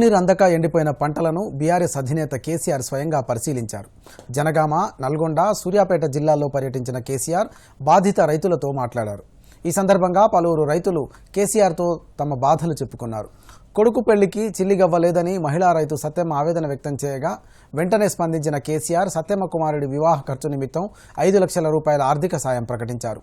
నీరు అందక ఎండిపోయిన పంటలను బీఆర్ఎస్ అధినేత కేసీఆర్ స్వయంగా పరిశీలించారు. జనగామ నల్గొండ సూర్యాపేట జిల్లాల్లో పర్యటించిన కేసీఆర్ బాధిత రైతులతో మాట్లాడారు. ఈ సందర్భంగా పలువురు రైతులు కేసీఆర్తో తమ బాధలు చెప్పుకున్నారు. కొడుకు పెళ్ళికి చిల్లిగవ్వలేదని మహిళా రైతు సత్యమ్మ ఆవేదన వ్యక్తం చేయగా వెంటనే స్పందించిన కేసీఆర్ సత్యమ్మ కుమారుడి వివాహ ఖర్చు నిమిత్తం ఐదు లక్షల రూపాయల ఆర్థిక సాయం ప్రకటించారు.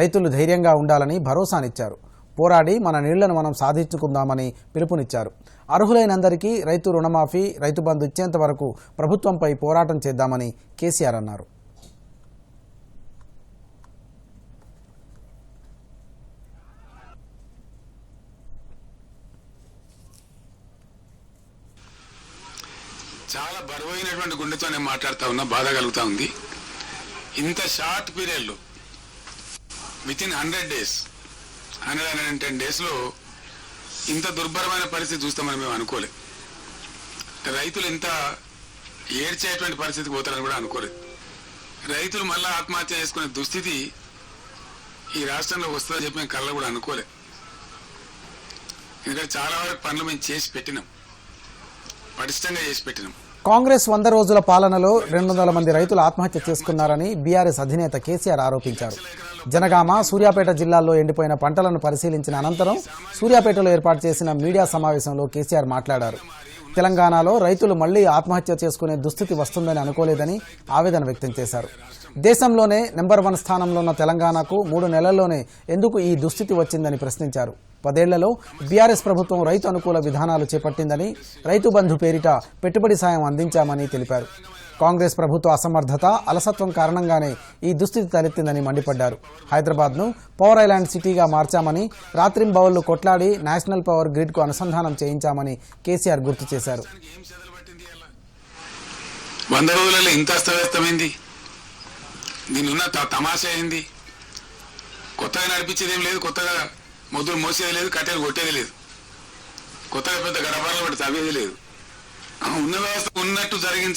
రైతులు ధైర్యంగా ఉండాలని భరోసానిచ్చారు. పోరాడి మన నీళ్ళను మనం సాధించుకుందామని పిలుపునిచ్చారు. అర్హులైనందరికీ రైతు రుణమాఫీ రైతు బంధు ఇచ్చేంత వరకు ప్రభుత్వంపై పోరాటం చేద్దామని కేసీఆర్ అన్నారు. చాలా బరువైనటువంటి గుండెతో నేను మాట్లాడుతూ ఉన్నా బాధ కలుగుతూ ఉంది. ఇంత షార్ట్ పీరియడ్లో within hundred days hundred hundred and ten డేస్లో ఇంత దుర్భరమైన పరిస్థితి చూస్తామని మేము అనుకోలేదు రైతులు ఇంత ఏడ్చేటువంటి పరిస్థితికి పోతారని కూడా అనుకోలేదు. రైతులు మళ్ళీ ఆత్మహత్య చేసుకునే దుస్థితి ఈ రాష్ట్రంలో వస్తుందని చెప్పి మేము కళ్ళ కూడా అనుకోలేదు ఎందుకంటే చాలా వరకు పనులు మేము చేసి పెట్టినాం. పటిష్టంగా చేసి పెట్టినాం. కాంగ్రెస్ వంద రోజుల పాలనలో రెండు వందల మంది రైతులు ఆత్మహత్య చేసుకున్నారని బీఆర్ఎస్ అధినేత కేసీఆర్ ఆరోపించారు. జనగామ సూర్యాపేట జిల్లాల్లో ఎండిపోయిన పంటలను పరిశీలించిన అనంతరం సూర్యాపేటలో ఏర్పాటు చేసిన మీడియా సమావేశంలో కేసీఆర్ మాట్లాడారు. తెలంగాణలో రైతులు మళ్ళీ ఆత్మహత్య చేసుకునే దుస్థితి వస్తుందని అనుకోలేదని ఆవేదన వ్యక్తం చేశారు. దేశంలోనే నెంబర్ వన్ స్థానంలో ఉన్న తెలంగాణకు మూడు నెలల్లోనే ఎందుకు ఈ దుస్థితి వచ్చిందని ప్రశ్నించారు. పదేళ్ళలో బీఆర్ఎస్ ప్రభుత్వం రైతు అనుకూల విధానాలు చేపట్టిందని రైతు బంధు పేరిట పెట్టుబడి సాయం అందించామని తెలిపారు. కాంగ్రెస్ ప్రభుత్వ అసమర్థత అలసత్వం కారణంగానే ఈ దుస్థితి తలెత్తిందని మండిపడ్డారు. హైదరాబాద్ను పవర్ ఐలాండ్ సిటీగా మార్చామని రాత్రింబవళ్ళు కొట్లాడి నేషనల్ పవర్ గ్రిడ్కు అనుసంధానం చేయించామని కేసీఆర్ గుర్తు చేశారు. వంద రోజులలో ఇంత అస్తవ్యస్తమైంది? దీనిన్న త- తమాషా అయింది కొత్తగా నడిపించేది ఏం లేదు కొత్తగా మొద్దులు మోసేది లేదు కట్టెలు కొట్టేది లేదు. కొత్తగా పెద్ద గడపడలు పడి తవ్వేది లేదు. ఉన్న వ్యవస్థ ఉన్నట్టు జరిగింది.